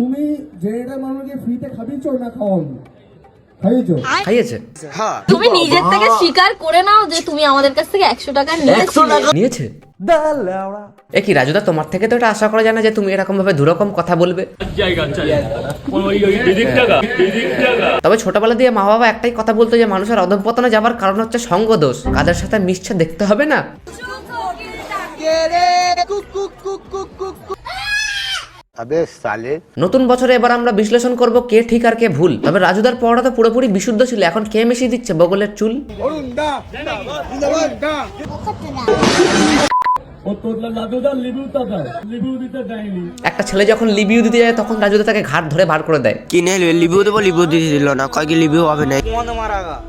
তুমি জেনারেটর মানুষকে ফ্রিতে খাবিয়েছো না খাওয়ানো খাইয়েছো? খাইয়েছে। তুমি নিজের থেকে স্বীকার করে নাও যে তুমি আমাদের কাছ থেকে একশো টাকা নিয়েছিলে। নিয়েছে? এ কি রাজুদা তোমার থেকে তো এটা আশা করা যায় না যে তুমি এরকম ভাবে দুরকম কথা বলবে। তবে ছোটবেলা দিয়ে মা বাবা একটাই কথা বলতো যে মানুষের অধঃপতনে যাবার কারণ হচ্ছে সঙ্গ দোষ কাদের সাথে মিশছে দেখতে হবে না। নতুন বছরে এবার আমরা বিশ্লেষণ করব কে ঠিক আর কে ভুল। তবে রাজুদার পড়া তো পুরোপুরি বিশুদ্ধ ছিল এখন কে মিশিয়ে দিচ্ছে বগলের চুল? একটা ছেলে যখন লিবিউ দিতে যায় তখন রাজুদা তাকে ঘাট ধরে বার করে দেয়। কিনে লিবিউ দেবো লিবিউ দিতে দিল না কয় কি লিভিউ হবে না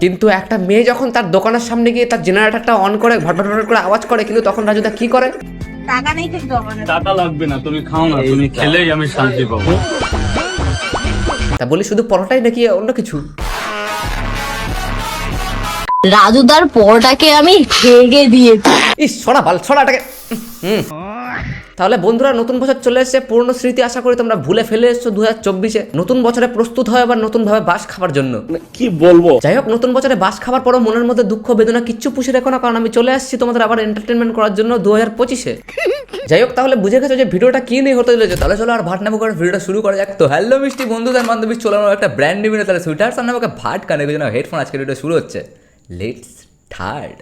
কিন্তু একটা মেয়ে যখন তার দোকানের সামনে গিয়ে তার জেনারেটরটা অন করে ভট ভট ভট করে আওয়াজ করে কিন্তু তখন রাজুদা কি করে? টাকা নেই কিন্তু আমার টাকা লাগবে না তুমি খাও না তুমি খেলেই আমি শান্তি পাবো। তা বলি শুধু পরোটাই নাকি অন্য কিছু? রাজুদার পরোটাকে আমি ঠেগে দিয়েছি। ইস ছড়া বাল ছড়াটাকে। হুম। তাহলে বন্ধুরা নতুন বছর চলে এসেছে পুরনো স্মৃতি আশা করি তোমরা ভুলে ফেলে এসছো দু হাজার চব্বিশে। নতুন বছরে প্রস্তুত হয় আবার নতুন ভাবে বাস খাবার জন্য। কি বলব? যাই হোক নতুন বছরে বাস খাবার পরও মনের মধ্যে দুঃখ বেদনা কিচ্ছু পুষে রেখো না কারণ আমি চলে আসছি তোমাদের আবার এন্টারটেনমেন্ট করার জন্য দু হাজার পঁচিশে। যাই হোক তাহলে বুঝে গেছো যে ভিডিওটা কি নিয়ে হতে চলেছে? তাহলে চলো আর ভাট নামো করে ভিডিওটা শুরু করা যাক। তো হ্যালো মিষ্টি বন্ধুদের বান্ধবী চলো আমার একটা ব্র্যান্ড নিউ তাহলে সুইটার সামনে আমাকে ভাট কানে জন্য হেডফোন আজকে ভিডিও শুরু হচ্ছে। লেটস থার্ড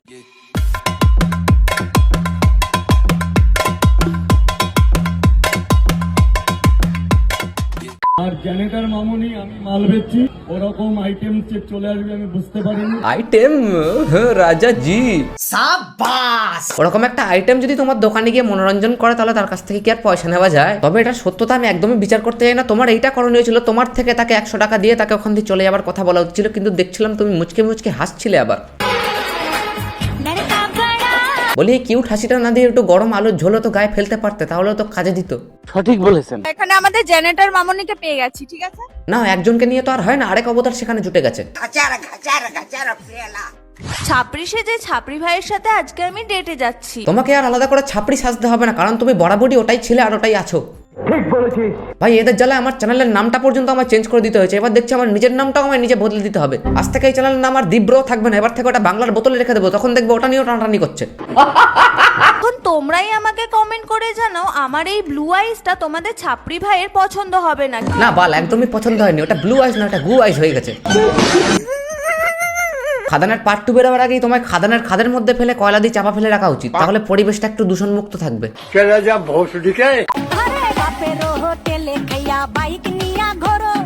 আর জেনারেটর মামুনি আমি মাল বেচছি। ওরকম আইটেম চলে আসবে আমি বুঝতে পারিনি। আইটেম রাজা জি। ওরকম একটা আইটেম যদি তোমার দোকানে গিয়ে মনোরঞ্জন করে তাহলে তার কাছ থেকে কি আর পয়সা নেওয়া যায়? তবে এটা সত্যতা আমি একদমই বিচার করতে চাই না। তোমার এইটা করণীয় ছিল তোমার থেকে তাকে একশো টাকা দিয়ে তাকে ওখান থেকে চলে যাবার কথা বলা হচ্ছিল কিন্তু দেখছিলাম তুমি মুচকে মুচকে হাসছিলে আবার। বলি এই কিউট হাসিটা না দিয়ে একটু গরম আলোর ঝোলো তো গায়ে ফেলতে পারতে তাহলে তো কাজে দিত। সঠিক বলেছেন। এখানে আমাদের জেনারেটর মামনিকে পেয়ে গেছি ঠিক আছে? না একজনকে নিয়ে তো আর হয় না আরেক অবতার সেখানে জুটে গেছে। ছাপরি যে ছাপরি ভাইয়ের সাথে আজকে আমি ডেটে যাচ্ছি। তোমাকে আর আলাদা করে ছাপড়ি সাজতে হবে না কারণ তুমি বরাবরই ওটাই ছিলে আর ওটাই আছো। ভাই এদের জ্বালায় আমার চ্যানেলের নামটা পর্যন্ত আমার চেঞ্জ করে দিতে হয়েছে। এবার দেখছি আমার নিজের নামটাও আমার নিজে বদলে দিতে হবে। আজ থেকে এই চ্যানেলের নাম আর দিব্র থাকবে না। এবার থেকে ওটা বাংলার বোতলে রেখে দেবো। তখন দেখব ওটা নিয়েও টানাটানি করছে। এখন তোমরাই আমাকে কমেন্ট করে জানাও আমার এই ব্লু আইসটা তোমাদের ছাপরি ভাইয়ের পছন্দ হবে নাকি? না বাল একদমই পছন্দ হয়নি। ওটা ব্লু আইস না ওটা গু আইস হয়ে গেছে। খাদানের পার্ট টু বেরোবার আগেই তোমায় খাদানের খাদের মধ্যে ফেলে কয়লা দিয়ে চাপা ফেলে রাখা উচিত। তাহলে পরিবেশটা একটু দূষণ মুক্ত থাকবে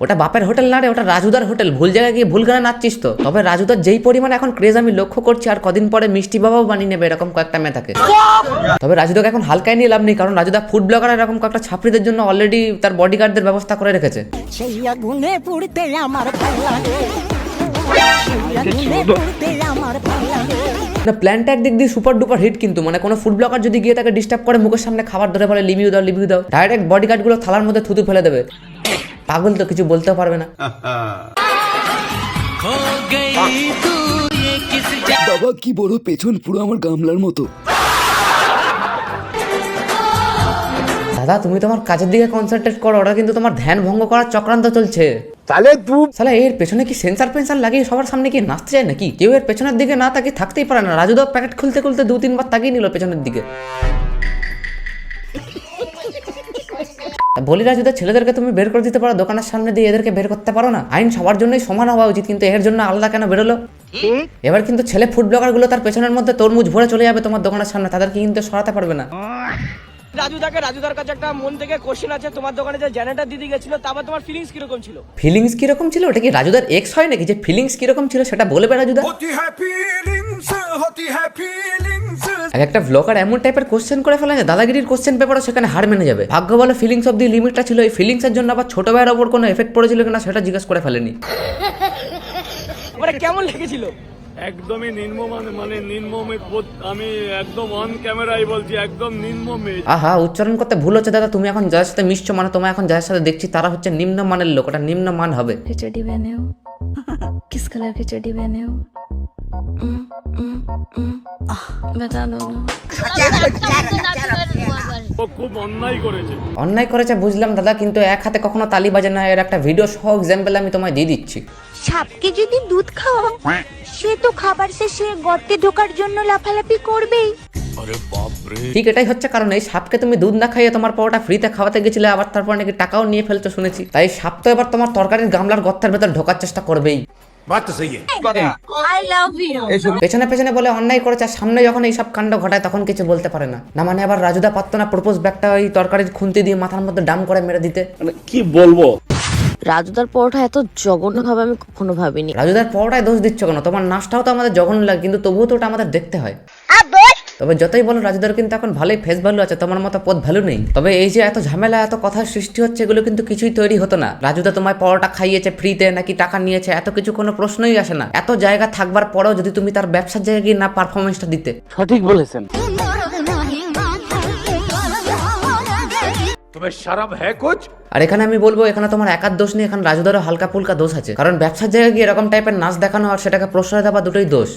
ওটা বাপের হোটেল না রে ওটা রাজুদার হোটেল। ভুল জায়গায় গিয়ে ভুল গানে নাচছিস তো। তবে রাজুদার যেই পরিমাণে এখন ক্রেজ আমি লক্ষ্য করছি আর কদিন পরে মিষ্টি বাবাও বানিয়ে নেবে এরকম কয়েকটা মেয়ে থাকে তবে রাজুদাকে এখন হালকায় নিয়ে লাভ নেই কারণ রাজুদা ফুড ব্লগার এরকম কয়েকটা ছাত্রীদের জন্য অলরেডি তার বডিগার্ডদের ব্যবস্থা করে রেখেছে। সেই আগুনে পুড়তে আমার ভালো লাগে সেই আগুনে পুড়তে আমার ভালো লাগে না প্ল্যানটা একদিক দিয়ে সুপার ডুপার হিট কিন্তু। মানে কোনো ফুড ব্লগার যদি গিয়ে তাকে ডিস্টার্ব করে মুখের সামনে খাবার ধরে বলে লিভিউ দাও লিভিউ দাও ডাইরেক্ট বডিগার্ডগুলো থালার মধ্যে থুতু ফেলে দেবে। পাগল তো কিছু বলতেও পারবে না। বাবা কি বড় পেছন পুরো আমার গামলার মতো। দাদা তুমি তোমার কাজের দিকে কনসেন্ট্রেট করো ওটা কিন্তু তোমার ধ্যান ভঙ্গ করার চক্রান্ত চলছে। তাহলে তুই সালা এর পেছনে কি সেন্সার পেন্সার লাগিয়ে সবার সামনে কি নাচতে যায় নাকি? কেউ এর পেছনের দিকে না তাকিয়ে থাকতেই পারে না। রাজুদা প্যাকেট খুলতে খুলতে দু, তিনবার তাকিয়ে নিল পেছনের দিকে। তা বলি রাজুদা ছেলেদেরকে তুমি বের করে দিতে পারো, দোকানের সামনে দিয়ে এদেরকে বের করতে পারো না। আইন সবার জন্যই সমান হওয়া উচিত, কিন্তু এর জন্য আলাদা কেন বেরোলো? এবার কিন্তু ছেলে ফুড ব্লগারগুলো তার পেছনের মধ্যে তরমুজ ভরে চলে যাবে তোমার দোকানের সামনে, তাদেরকে কিন্তু সরাতে পারবে না। রাজুদাকে রাজুদার কাছে একটা মন থেকে কোশ্চেন আছে তোমার দোকানে যে জেনারেটর দিদি গেছিল তারপর তোমার ফিলিংস কীরকম ছিল? ফিলিংস কীরকম ছিল? ওটা কি রাজুদার এক্স হয় নাকি? যে ফিলিংস কীরকম ছিল সেটা বলবে রাজুদা এক একটা ব্লগার এমন টাইপের কোশ্চেন করে ফেলে যে দাদাগিরির কোশ্চেন পেপারও সেখানে হার মেনে যাবে। ভাগ্য বলে ফিলিংস অব দি লিমিটটা ছিল। এই ফিলিংস এর জন্য আবার ছোট ভাইয়ের ওপর কোনো এফেক্ট পড়েছিল কিনা সেটা জিজ্ঞেস করে ফেলেনি। মানে কেমন লেগেছিল? একদমই নিম্ন মানে নিম্ন আমি একদম অন ক্যামেরায় বলছি একদম নিম্ন আহা উচ্চারণ করতে ভুল হচ্ছে দাদা তুমি এখন যাদের সাথে মিশছো মানে তোমায় এখন যাদের সাথে দেখছি তারা হচ্ছে নিম্ন মানের লোক ওটা নিম্ন মান হবে। খিচুড়ি বানাও কিস কালার খিচুড়ি বানাও অন্যায় করেছে বুঝলাম দাদা কিন্তু এক হাতে কখনো তালি বাজে না। এর একটা ভিডিও সহ এক্সাম্পল আমি তোমায় দিয়ে দিচ্ছি। সাপকে যদি দুধ খাওয়া সে তো খাবার শেষে গর্তে ঢোকার জন্য লাফালাফি করবেই। ঠিক এটাই হচ্ছে কারণ এই সাপকে তুমি দুধ না খাইয়ে তোমার পাওয়াটা ফ্রিতে খাওয়াতে গেছিলে আবার তারপর নাকি টাকাও নিয়ে ফেলতে শুনেছি। তাই সাপ তো এবার তোমার তরকারির গামলার গর্তের ভেতর ঢোকার চেষ্টা করবেই। পেছনে পেছনে বলে অন্যায় করেছে আর সামনে যখন এইসব কাণ্ড ঘটায় তখন কিছু বলতে পারে না। না মানে আবার রাজুদা পারতো না প্রপোজ ব্যাগটা ওই তরকারির খুন্তি দিয়ে মাথার মধ্যে ডাম করে মেরে দিতে? কি বলব? রাজুদার পরোটা এত জঘন্য ভাবে আমি কখনো ভাবিনি। রাজুদার পরোটায় দোষ দিচ্ছ কেন? তোমার নাচটাও তো আমাদের জঘন্য লাগে কিন্তু তবুও তো ওটা আমাদের দেখতে হয়। তবে যতই বলো রাজুদার কিন্তু এখন ভালোই ফেস ভ্যালু আছে তোমার মতো পথ ভ্যালু নেই। তবে এই যে এত ঝামেলা এত কথার সৃষ্টি হচ্ছে এগুলো কিন্তু কিছুই তৈরি হতো না। রাজুদা তোমায় পরোটা খাইয়েছে ফ্রিতে নাকি টাকা নিয়েছে এত কিছু কোনো প্রশ্নই আসে না। এত জায়গা থাকবার পরেও যদি তুমি তার ব্যবসার জায়গায় গিয়ে না পারফরমেন্সটা দিতে। সঠিক বলেছেন। আর এখানে আমি বলব এখানে তোমার একার দোষ নেই এখানে রাজুদারও হালকা ফুলকা দোষ আছে। কারণ ব্যবসার জায়গায় গিয়ে এরকম টাইপের নাচ দেখানো আর সেটাকে প্রশ্রয় দেওয়া দুটোই দোষ।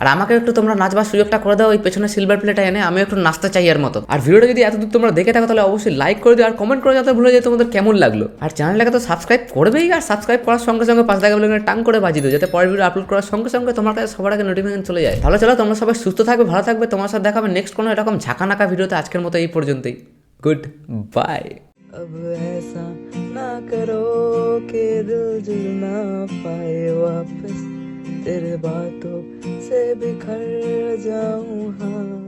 আর আমাকে একটু তোমরা নাচবার সুযোগটা করে দাও ওই পেছনে সিলভার প্লেটে এনে আমি একটু নাচতে চাই এর মতো আর ভিডিওটা যদি এতদূর তোমরা দেখে থাকো তাহলে অবশ্যই লাইক করে দিও আর কমেন্ট করে যাতে ভুলে যায় তোমাদের কেমন লাগলো আর চ্যানেলটাকে তো সাবস্ক্রাইব করবেই আর সাবস্ক্রাইব করার সঙ্গে সঙ্গে পাঁচ টাকা বলে টাং করে বাজিয়ে দিও যাতে পরের ভিডিও আপলোড করার সঙ্গে সঙ্গে তোমার কাছে সবার আগে নোটিফিকেশন চলে যায় তাহলে চলো তোমরা সবাই সুস্থ থাকবে ভালো থাকবে তোমার সাথে দেখাবে নেক্সট কোনো এরকম ঝাঁকানাকা ভিডিওতে আজকের মতো এই পর্যন্তই গুড বাই अब ऐसा ना करो के दिल जुड़ ना पाए वापस तेरे बातों से बिखर जाऊँ हाँ।